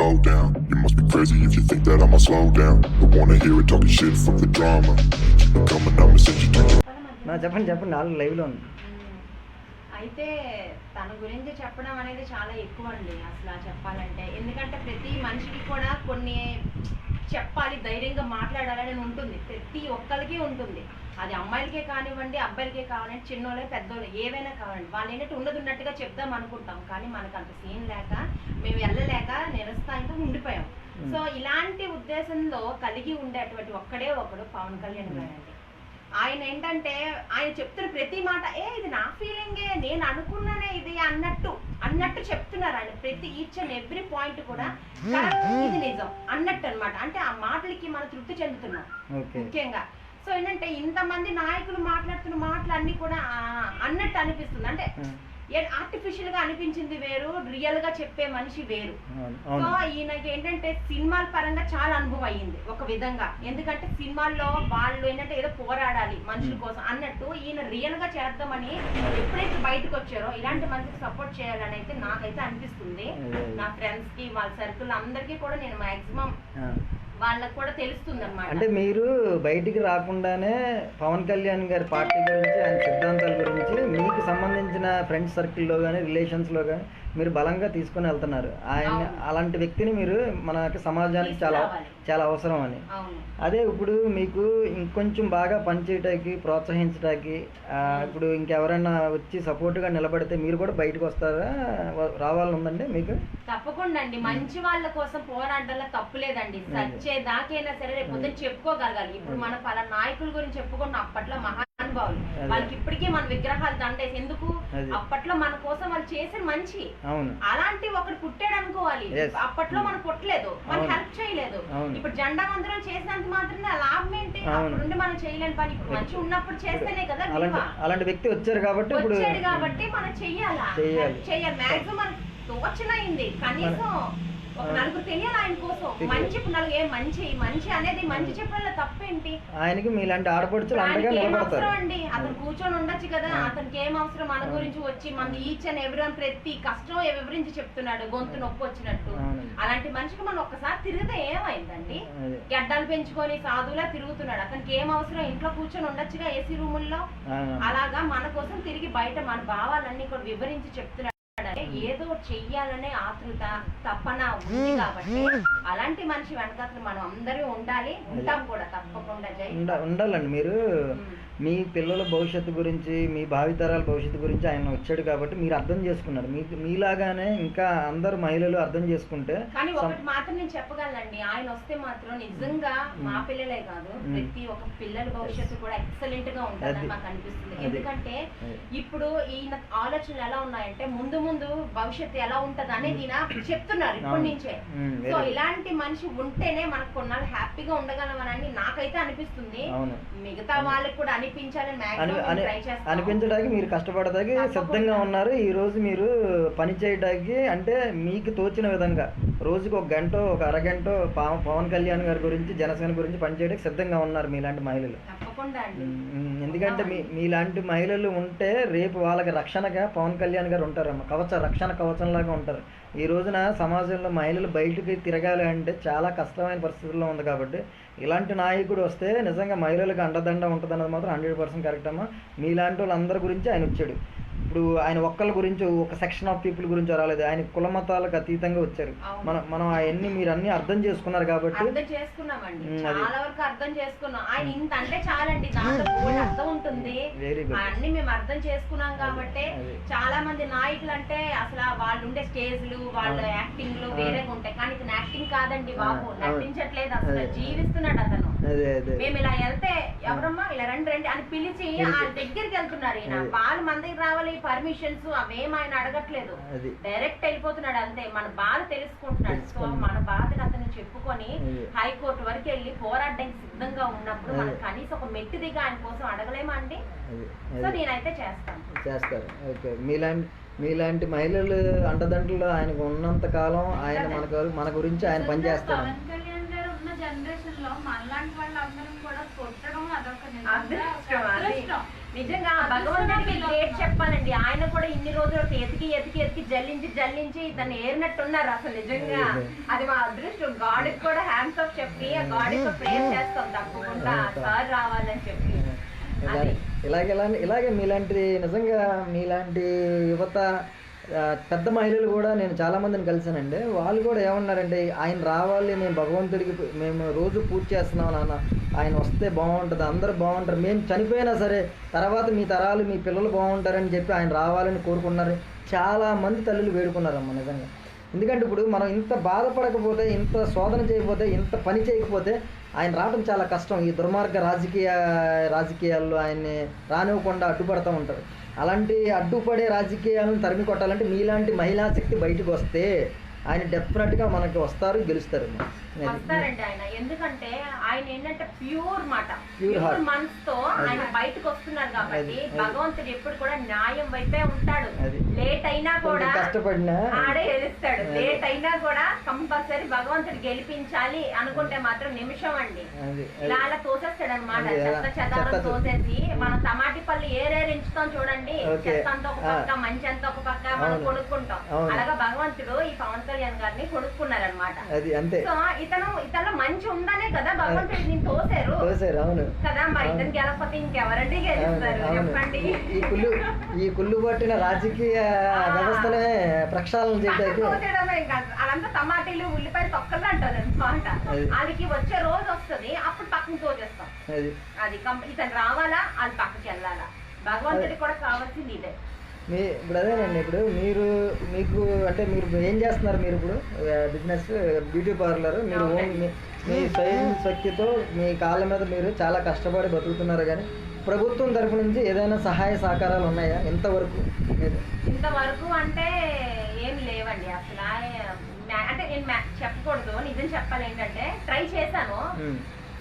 go down. You must be crazy if you think that I'ma slow down. Don't wanna hear it talking shit from the drama. Keep it coming, I'ma send you to your నా చెప్పండి చెప్పండి నాలుగు లైవ్లో ఉంది అయితే తన గురించి చెప్పడం అనేది చాలా ఎక్కువ అండి అసలు చెప్పాలంటే ఎందుకంటే ప్రతి మనిషికి కూడా కొన్ని చెప్పాలి ధైర్యంగా మాట్లాడాలని ఉంటుంది ప్రతి ఒక్కరికి ఉంటుంది అది అమ్మాయిలకే కానివ్వండి అబ్బాయిలకే కావాలంటే చిన్నోళ్ళే పెద్దోళ్ళు ఏవైనా కావాలండి వాళ్ళు ఏంటంటే ఉన్నది ఉన్నట్టుగా చెప్దాం అనుకుంటాం. కానీ మనకు అంత సీన్ లేక మేము వెళ్ళలేక నిరస్థాయితో ఉండిపోయాం. సో ఇలాంటి ఉద్దేశంలో కలిగి ఉండేటువంటి ఒక్కడే ఒకడు పవన్ కళ్యాణ్ గారండి ఆయన ఏంటంటే ఆయన చెప్తున్న ప్రతి మాట ఏ ఇది నా ఫీలింగే నేను అనుకున్నానే ఇది అన్నట్టు అన్నట్టు చెప్తున్నారు ఆయన. ప్రతి ఈచ్ అండ్ ఎవ్రీ పాయింట్ కూడా "కరెక్ట్, ఇది నిజం అన్నట్టు అన్నమాట. అంటే ఆ మాటలకి మనం తృప్తి చెందుతున్నాం. ముఖ్యంగా. సో ఏంటంటే ఇంతమంది నాయకులు మాట్లాడుతున్న మాటలు అన్ని కూడా అన్నట్టు అనిపిస్తుంది. అంటే ఆర్టిఫిషియల్గా అనిపించింది వేరు రియల్గా చెప్పే మనిషి వేరు. సో ఈయనకి ఏంటంటే సినిమాల పరంగా చాలా అనుభవం అయ్యింది ఒక విధంగా. ఎందుకంటే సినిమాల్లో వాళ్ళు ఏంటంటే ఏదో పోరాడాలి మనుషుల కోసం అన్నట్టు ఈయన రియల్గా చేద్దామని ఎప్పుడైతే బయటకు వచ్చారో ఇలాంటి మనిషికి సపోర్ట్ చేయాలని అయితే నాకైతే అనిపిస్తుంది. నా ఫ్రెండ్స్కి వాళ్ళ సర్కిల్ అందరికీ కూడా నేను మాక్సిమం. వాళ్ళకి కూడా తెలుస్తుంది అంటే మీరు బయటికి రాకుండానే పవన్ కళ్యాణ్ గారి పార్టీ గురించి ఆయన సిద్ధాంతాల గురించి మీకు సంబంధించిన ఫ్రెండ్స్ సర్కిల్లో కానీ రిలేషన్స్లో కానీ మీరు బలంగా తీసుకొని వెళ్తున్నారు. ఆయన. అలాంటి వ్యక్తిని మీరు మనకి సమాజానికి చాలా. చాలా అవసరం అని. అదే ఇప్పుడు మీకు ఇంకొంచెం బాగా పనిచేయటానికి ప్రోత్సహించడానికి ఇప్పుడు ఇంకెవరైనా వచ్చి సపోర్ట్గా నిలబడితే మీరు కూడా బయటకు వస్తారా? రావాలని ఉందండి మీకు? తప్పకుండా అండి. మంచి వాళ్ళ కోసం పోరాటంలో తప్పు లేదండి. సచ్చే దాకైనా సరే రేపు పొద్దున్న చెప్పుకోగలగాలి. ఇప్పుడు మన పల నాయకుల గురించి చెప్పుకున్న అప్పట్లో మహానుభావులు. వాళ్ళకి ఇప్పటికీ మన విగ్రహాలు దండేసి ఎందుకు. అప్పట్లో మన కోసం వాళ్ళు చేసిన మంచి. అలాంటి ఒకడు పుట్టాడు అనుకోవాలి. అప్పట్లో మనం పుట్టలేదు. మనం అవును. హెల్ప్ చేయలేదు. ఇప్పుడు జెండా వందరం చేసినంత మాత్రమే లాభం ఏంటి. అప్పుడు మనం చేయలేని పని. ఇప్పుడు మంచి ఉన్నప్పుడు చేస్తేనే కదా అలాంటి వ్యక్తి వచ్చారు కాబట్టి వచ్చాడు కాబట్టి మనం చెయ్యాలా? చెయ్యాలి. మాక్సిమం మనకు తోచనైంది. కనీసం ఆయనకి మీలాంటి ఆడపడుచులు అండగా నిలబడతారు. అతను కూర్చొని ఉండొచ్చు కదా. అతనికి ఏం అవసరం? మన గురించి వచ్చి మన ఈచ్ అండ్ ఎవ్రీవన్ ప్రతి కష్టం వివరించి చెప్తున్నాడు. గొంతు నొప్పి వచ్చినట్టు. అలాంటి మనిషికి మనం ఒక్కసారి తిరిగితే ఏమైందండి. గడ్డలు పెంచుకొని సాధువులా తిరుగుతున్నాడు. అతనికి ఏం అవసరం? ఇంట్లో కూర్చొని ఉండొచ్చుగా ఏసీ రూముల్లో? అలాగా మన కోసం తిరిగి బయట మన భావాలన్నీ కూడా వివరించి చెప్తున్నాడు. ఏదో చెయ్యాలనే ఆతృత తపన ఉంది కాబట్టి అలాంటి మనిషి వెనకాతలు మనం అందరూ ఉండాలి ఉంటాం కూడా తప్పకుండా ఉండాలండి మీరు. మీ పిల్లల భవిష్యత్తు గురించి మీ భావితరాల భవిష్యత్తు గురించి ఆయన వచ్చాడు కాబట్టి మీరు అర్థం చేసుకున్నారు. మీకు మీలాగానే ఇంకా అందరు మహిళలు అర్థం చేసుకుంటే కానీ ఒకటి మాత్రం నేను చెప్పగలనండి. ఆయన వస్తే మాత్రం నిజంగా మా పిల్లలే కాదు. ప్రతి ఒక్క పిల్లల భవిష్యత్తు కూడా ఎక్సలెంట్గా ఉంటుందని. మాకు అనిపిస్తుంది. ఎందుకంటే. ఇప్పుడు ఈయన ఆలోచనలు ఎలా ఉన్నాయంటే ముందు ముందు భవిష్యత్తు ఎలా ఉంటది అనేది ఈయన చెప్తున్నారు ఇప్పటి. నుంచే. సో ఇలాంటి మనిషి ఉంటేనే మనకు కొన్నాళ్ళు హ్యాపీగా ఉండగలమని నాకైతే అనిపిస్తుంది. మిగతా వాళ్ళకి కూడా అని అనిపించడానికి మీరు కష్టపడడానికి. సిద్ధంగా ఉన్నారు. ఈ రోజు మీరు పని చేయడానికి అంటే మీకు తోచిన విధంగా రోజుకు ఒక గంట ఒక అరగంట పవ- పవన్ కళ్యాణ్ గారి గురించి జనసేన గురించి పనిచేయడానికి సిద్ధంగా ఉన్నారు మీలాంటి మహిళలు. ఎందుకంటే మీ మీలాంటి మహిళలు ఉంటే రేపు వాళ్ళకి రక్షణగా పవన్ కళ్యాణ్ గారు ఉంటారమ్మ కవచ రక్షణ కవచంలాగా ఉంటారు. ఈ రోజున సమాజంలో మహిళలు బయటికి తిరగాలి అంటే చాలా కష్టమైన పరిస్థితుల్లో ఉంది కాబట్టి ఇలాంటి నాయకుడు వస్తే నిజంగా మహిళలకు అండదండ ఉంటుంది అన్నది మాత్రం హండ్రెడ్ పర్సెంట్ కరెక్ట్ అమ్మా. మీలాంటి వాళ్ళందరి గురించి ఆయన వచ్చాడు. ఇప్పుడు ఆయన ఒక్కళ్ళ గురించి ఒక సెక్షన్ ఆఫ్ పీపుల్ గురించి రాలేదు ఆయన కుల మతాలకు అతీతంగా వచ్చారు. మనం మనం అవన్నీ మీరు అన్ని అర్థం చేసుకున్నారు కాబట్టి అర్థం చేసుకున్నామండి. చాలా వరకు అర్థం చేసుకున్నాం ఆయన ఇంత అంటే చాలండి దాంట్లో అర్థం ఉంటుంది వెరీ అన్ని మేము అర్థం చేసుకున్నాం కాబట్టి. చాలా మంది నాయకులు అంటే అసలు వాళ్ళు ఉండే స్టేజ్లు వాళ్ళ. యాక్టింగ్లు. వేరేగా ఉంటాయి కానీ ఇతను యాక్టింగ్ కాదండి బాబు. నటించట్లేదు అసలు. జీవిస్తున్నాడు అతను మేము ఇలా వెళ్తే ఎవరమ్మా ఇలా రండి రండి అని పిలిచి. ఆ దగ్గరికి వెళ్తున్నారు ఈయన. వాళ్ళు మన దగ్గర రావాలి పర్మిషన్స్ అవేం ఆయన అడగట్లేదు. డైరెక్ట్ వెళ్ళిపోతున్నాడు అంతే. మన బాధ తెలుసుకుంటున్నాడు. సో. మన బాధను అతను చెప్పుకొని. హైకోర్టు వరకు వెళ్ళి పోరాడడానికి సిద్ధంగా ఉన్నప్పుడు మనం. కనీసం ఒక మెట్టు దిగి ఆయన కోసం అడగలేమా అండి? సో నేనైతే చేస్తాను. చేస్తారు ఓకే. మీలాంటి మీలాంటి మహిళలు అండదండలు ఆయనకు ఉన్నంత కాలం ఆయన మన మన గురించి ఆయన పనిచేస్తారు. పవన్ కళ్యాణ్ గారు ఉన్న జనరేషన్లో మనలాంటి వాళ్ళందరం కూడా కొట్టడం అదొక. అదృష్టం. నిజంగా భగవంతుడికి డేట్ చెప్పాలండి? ఆయన కూడా ఇన్ని రోజులు ఎతికి ఎతికి ఎతికి జల్లించి జల్లించి దాన్ని ఏరినట్టున్నారు అసలు నిజంగా. అది మా అదృష్టం. గాడికి కూడా హ్యాండ్స్ ఆఫ్ చెప్పి ఆ గాడికి ప్రేయర్ చేస్తాం తప్పకుండా. సార్ రావాలని చెప్పి. ఇలాగే ఇలాగే మీలాంటి నిజంగా మీలాంటి యువత పెద్ద మహిళలు కూడా నేను చాలా మందిని కలిసానండి వాళ్ళు కూడా ఏమన్నారంటే ఆయన రావాలి మేము భగవంతుడికి మేము రోజు పూజ చేస్తున్నాం నాన్న. ఆయన వస్తే బాగుంటుంది అందరూ బాగుంటారు. మేము చనిపోయినా సరే తర్వాత మీ తరాలు మీ పిల్లలు బాగుంటారని చెప్పి ఆయన రావాలని కోరుకున్నారు. చాలా మంది తల్లులు వేడుకున్నారమ్మ నిజంగా. ఎందుకంటే ఇప్పుడు మనం ఇంత బాధపడకపోతే ఇంత శోధన చేయకపోతే ఇంత పని చేయకపోతే ఆయన రావడం చాలా కష్టం. ఈ దుర్మార్గ రాజకీయ రాజకీయాల్లో ఆయన్ని రానివ్వకుండా అడ్డుపడుతూ ఉంటారు. అలాంటి అడ్డుపడే రాజకీయాలను తరిమి కొట్టాలంటే మీలాంటి మహిళా శక్తి బయటకు వస్తే ఆయన డెఫినెట్గా మనకి వస్తారు గెలుస్తారు. వస్తారండి ఆయన ఎందుకంటే ఆయన ఏంటంటే ప్యూర్ మాట. ప్యూర్ మనస్తో ఆయన బయటకు వస్తున్నారు కాబట్టి. భగవంతుడు ఎప్పుడు కూడా న్యాయం వైపే ఉంటాడు. లేట్ అయినా కూడా కష్టపడినా ఆడే గెలుస్తాడు. లేట్ అయినా కూడా కంపల్సరీ భగవంతుడు గెలిపించాలి అనుకుంటే మాత్రం నిమిషం అండి ఇలా అలా తోసేస్తాడు అనమాట చెత్త చెదారం తోసేసి మనం టమాటీ పళ్ళు ఏరేరించుతాం చూడండి. చెత్త అంతా ఒక. పక్క మంచి అంతా ఒక పక్క మనం. కొనుక్కుంటాం. అలాగా భగవంతుడు ఈ పవన్ కళ్యాణ్ గారిని కొనుక్కున్నారనమాట సో ఇతను ఇతను మంచి ఉందనే కదా భగవంతుడు నేను తోసారు కదా మరి. ఇతను గెలకపోతే ఇంకెవరండి గెలుస్తారు. చెప్పండి ఈ- కుళ్ళు పట్టిన రాజకీయ ఆ. వ్యవస్థనే ప్రక్షాళన చేయడానికి అదంతా టమాటీలు ఉల్లిపాయ తొక్కలు అంటారు అనమాట. వాళ్ళకి వచ్చే రోజు వస్తది అప్పుడు పక్కన తోచేస్తాం అది. ఇతను రావాలా వాళ్ళు పక్కకి వెళ్ళాలా? భగవంతుడికి కూడా కావాల్సింది ఇదే. మీ ఇప్పుడు అదేనండి ఇప్పుడు మీరు మీకు అంటే మీరు ఏం చేస్తున్నారు మీరు ఇప్పుడు? బిజినెస్ బ్యూటీ పార్లర్ మీరు ఓన్. మీ- స్వయం శక్తితో మీ కాళ్ళ మీద మీరు చాలా కష్టపడి బతుకుతున్నారు కానీ ప్రభుత్వం తరపు నుంచి ఏదైనా సహాయ సహకారాలు ఉన్నాయా? ఇంతవరకు మీరు? ఇంతవరకు అంటే ఏం లేవండి. అసలు అంటే నేను చెప్పకూడదు. నిజం చెప్పాలి ఏంటంటే ట్రై చేశాను.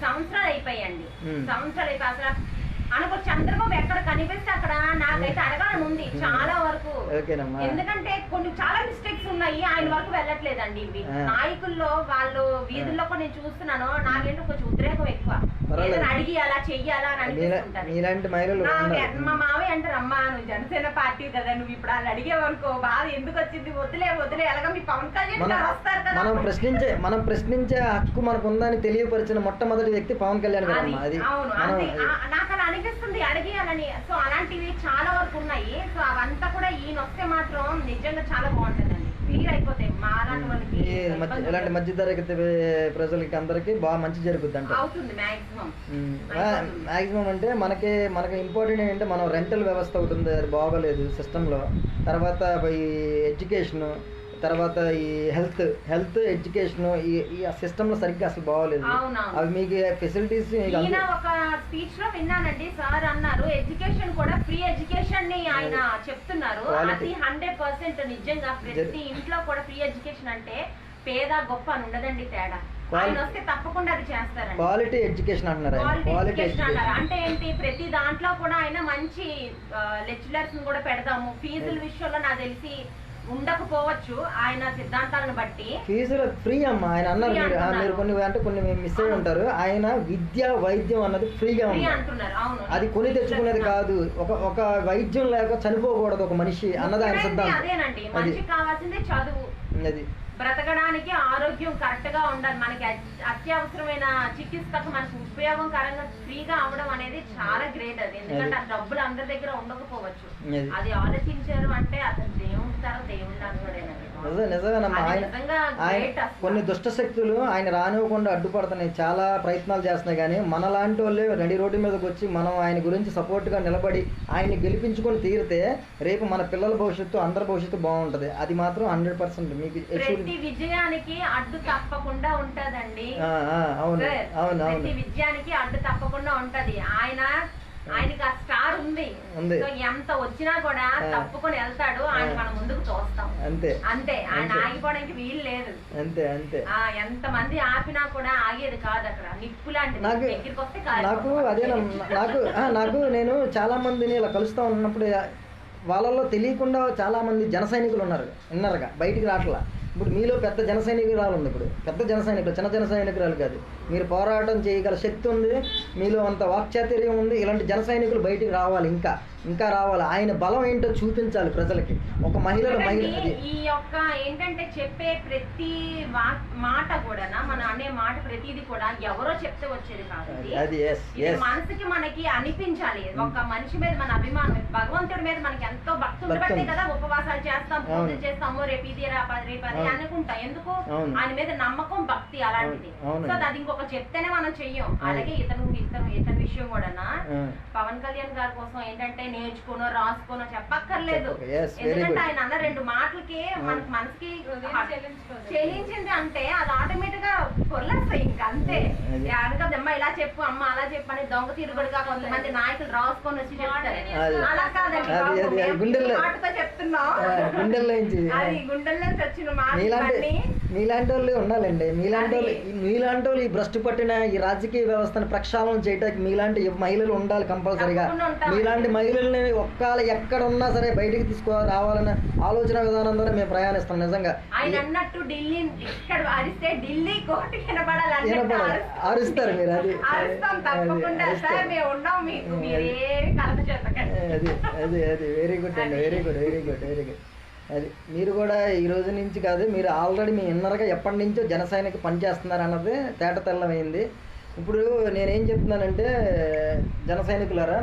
సంవత్సరాలు అయిపోయాయండి. సంవత్సరాలు అయిపోయి అసలు అనుకో చంద్రబాబు ఎక్కడ కనిపిస్తే అక్కడ నాకైతే అడగాలని ఉంది చాలా వరకు ఓకేనమ్మా ఎందుకంటే కొన్ని చాలా మిస్టేక్స్ ఉన్నాయి ఆయన వరకు వెళ్ళట్లేదండి ఇవి. నాయకుల్లో వాళ్ళు వీధుల్లో కూడా నేను చూస్తున్నాను నాకేంటో కొంచెం ఉద్రేకం ఎక్కువ. ఏదైనా అడిగి అలా చెయ్యాలా అని అనిపిస్తుంటది. మీలాంటి మహిళలు నా- ఉన్నారు మా మావయ్య అంటారు అమ్మా నువ్వు జనసేన పార్టీ కదా నువ్వు ఇప్పుడు వాళ్ళు అడిగేవనుకో బాధ ఎందుకు వచ్చింది? వదిలే వదిలే ఎలాగ మీ పవన్ కళ్యాణ్ మనం గారు వస్తారు కదా. మనం ప్రశ్నించే మనం ప్రశ్నించే హక్కు మనకు ఉందని తెలియపరిచిన మొట్టమొదటి వ్యక్తి పవన్ కళ్యాణ్ గారు అది అమ్మా. అది అవును. మనం అంతే ఆ- నాకు అలా అనిపిస్తుంది అడిగేయాలని. సో అలాంటివి చాలా వరకు ఉన్నాయి. సో అవంతా కూడా ఈయన వస్తే మాత్రం నిజంగా చాలా బాగుంటుందండి క్లియర్ అయిపోతాయి మా లాంటి వాళ్ళకి ఈ మధ్య ఇలాంటి మధ్య తరగతి ప్రజలకి అందరికి బాగా మంచి జరుగుద్ది అంట అవుతుంది. మాక్సిమం అంటే మనకి మనకి ఇంపార్టెంట్ ఏంటంటే మనం రెంటల్ వ్యవస్థ ఒకటి ఉంది అది బాగోలేదు సిస్టంలో తర్వాత ఈ ఎడ్యుకేషన్ తర్వాత ఈ హెల్త్ హెల్త్ ఎడ్యుకేషన్ ఈ ఈ సిస్టంలో సరిగ్గా అసలు బాగోలేదు. అవి మీకు ఫెసిలిటీస్ ఈయన ఒక స్పీచ్లో విన్నానండి సార్ అన్నారు ఎడ్యుకేషన్ కూడా ఫ్రీ ఎడ్యుకేషన్ని ఆయన చెప్తున్నారు. అది హండ్రెడ్ పర్సెంట్ నిజంగా ప్రతి ఇంట్లో కూడా ఫ్రీ ఎడ్యుకేషన్ అంటే పేద గొప్ప అని ఉండదండి తేడా. Qual- ఆయన వస్తే తప్పకుండా అది చేస్తారండి. క్వాలిటీ ఎడ్యుకేషన్ అంటున్నారు క్వాలిటీ అంటే ఏంటి ప్రతి దాంట్లో కూడా ఆయన మంచి లెక్చరర్స్ కూడా పెడదాము. ఫీజుల విషయంలో నాకు తెలిసి ఉండకపోవచ్చు ఆయన సిద్ధాంతాలను బట్టి. ఫీజులు ఫ్రీ అమ్మా. ఆయన అన్నారు మీరు. కొన్ని అంటే కొన్ని మిస్ అయి ఉంటారు. ఆయన విద్య వైద్యం అన్నది ఫ్రీగా అంటున్నారు. అవును. అది కొని తెచ్చుకునేది కాదు. ఒక ఒక వైద్యం లేక చనిపోకూడదు ఒక మనిషి అన్నది ఆయన సిద్ధాంతం. అదేనండి. అది. మనిషికి కావాల్సింది చదువు. అది. బ్రతకడానికి ఆరోగ్యం కరెక్ట్గా ఉండాలి. మనకి అత్య- అత్యవసరమైన చికిత్సకు మనకు ఉపయోగకరంగా ఫ్రీగా అవ్వడం అనేది చాలా గ్రేట్ అది. ఎందుకంటే ఆ డబ్బులు అందరి దగ్గర ఉండకపోవచ్చు. అది ఆలోచించారు అంటే ఆయన నిజంగా ఆయన అసలు. కొన్ని దుష్ట శక్తులు ఆయన రానివ్వకుండా అడ్డుపడుతున్నాయి. చాలా ప్రయత్నాలు చేస్తున్నాయి కానీ మనలాంటి వాళ్ళే నడి రోడ్డు మీదకి వచ్చి మనం ఆయన గురించి సపోర్ట్గా నిలబడి ఆయన్ని గెలిపించుకొని తీరితే రేపు మన పిల్లల భవిష్యత్తు అందరి భవిష్యత్తు బాగుంటుంది. అది మాత్రం హండ్రెడ్ పర్సెంట్ మీకు విజయానికి అడ్డు తప్పకుండా ఉంటదండి. అవును అవును అవును. విజయానికి అడ్డు తప్పకుండా ఉంటది. ఆయన ఆయనకి ఆ స్టార్ ఉంది. ఎంత వచ్చినా కూడా. తప్పుకొని వెళ్తాడు ఆయన. మనం ముందుకు తోస్తాం. అంతే. అంతే. ఆయన. ఆగిపోవడానికి వీలు లేదు. అంతే అంతే. ఆ ఎంత మంది ఆపినా కూడా ఆగేది కాదు అక్కడ. నిప్పు లాంటిది. నాకు దగ్గరికి వస్తే నాకు. అదే నాకు ఆ, నాకు నేను చాలా మందిని ఇలా కలుస్తూ ఉన్నప్పుడు వాళ్ళల్లో తెలియకుండా చాలా మంది జన సైనికులు ఉన్నారు విన్నారుగా? బయటికి రావట్లా. ఇప్పుడు మీలో పెద్ద జన సైనికురాలు ఉంది ఇప్పుడు. పెద్ద జన సైనికులు చిన్న జన సైనికురాలు కాదు. మీరు పోరాటం చేయగల శక్తి ఉంది మీలో అంత వాక్చాతుర్యం ఉంది ఇలాంటి జన సైనికులు బయటికి రావాలి ఇంకా. ఇంకా రావాలి. ఆయన బలం ఏంటో చూపించాలి ప్రజలకి. ఒక మహిళల మహిళ ఈ యొక్క ఏంటంటే చెప్పే ప్రతి మాట కూడా మన అనే మాట ప్రతిది కూడా ఎవరో చెప్తే వచ్చేది కాదు. అది మనసుకి మనకి అనిపించాలి. ఒక మనిషి మీద మన అభిమానం భగవంతుడి మీద మనకి ఎంతో భక్తి భక్తి ఉండబట్టే ఉంది. కదా ఉపవాసాలు చేస్తాం పూజలు. చేస్తాము రేపు ఇది రేపు అది. అవును. అనుకుంటాం ఎందుకు. ఆయన మీద నమ్మకం భక్తి అలాంటిది. సో అది ఇంకొక చెప్తేనే మనం చెయ్యం. అలాగే ఇతను ఇతను ఇతని విషయం కూడా. పవన్ కళ్యాణ్ గారి కోసం ఏంటంటే నేర్చుకోనో రాసుకోనో చెప్పక్కర్లేదు ఎందుకంటే. ఆయన అన్న రెండు మాటలకి మనకి మనసుకి చెల్లించింది అంటే అది ఆటోమేటిక్గా పొరలేస్తాయి ఇంకా అంతే. అనకదమ్మా ఇలా చెప్పు అమ్మ అలా చెప్పు అని దొంగ తిరుగుడుగా కొంతమంది నాయకులు రాసుకొని వచ్చి చెప్తారు. అలా కాదండి గుండెల్లో- చెప్తున్నాం గుండెల్లో అది గుండెల్లో మీలాంటి ఇవన్నీ. మీలాంటి వాళ్ళు ఉండాలండి మీలాంటి వాళ్ళు. మీలాంటి వాళ్ళు ఈ భ్రష్టు పట్టిన ఈ రాజకీయ వ్యవస్థను ప్రక్షాళన చేయడానికి మీలాంటి మహిళలు ఉండాలి కంపల్సరిగా. మీలాంటి మహిళల్ని ఒక్కళ్ళ ఎక్కడ ఉన్నా సరే బయటికి తీసుకో రావాలనే ఆలోచన విధానం ద్వారా మేము ప్రయాణిస్తాం నిజంగా ఆయన అన్నట్టు ఢిల్లీ ఇక్కడ అరిస్తే ఢిల్లీ కోర్టు వినపడాలి అన్నట్టు వినపడాలి. అరుస్తాం. అరుస్తారు మీరు, అది. అది అది అది వెరీ గుడ్ అండి very good very good very good అది మీరు కూడా ఈ రోజు నుంచి కాదు మీరు ఆల్రెడీ మీ ఇన్నర్గా ఎప్పటి నుంచో జన పనిచేస్తున్నారు అన్నది తేట తెల్లమైంది ఇప్పుడు నేనేం చెప్తున్నానంటే జన సైనికులారా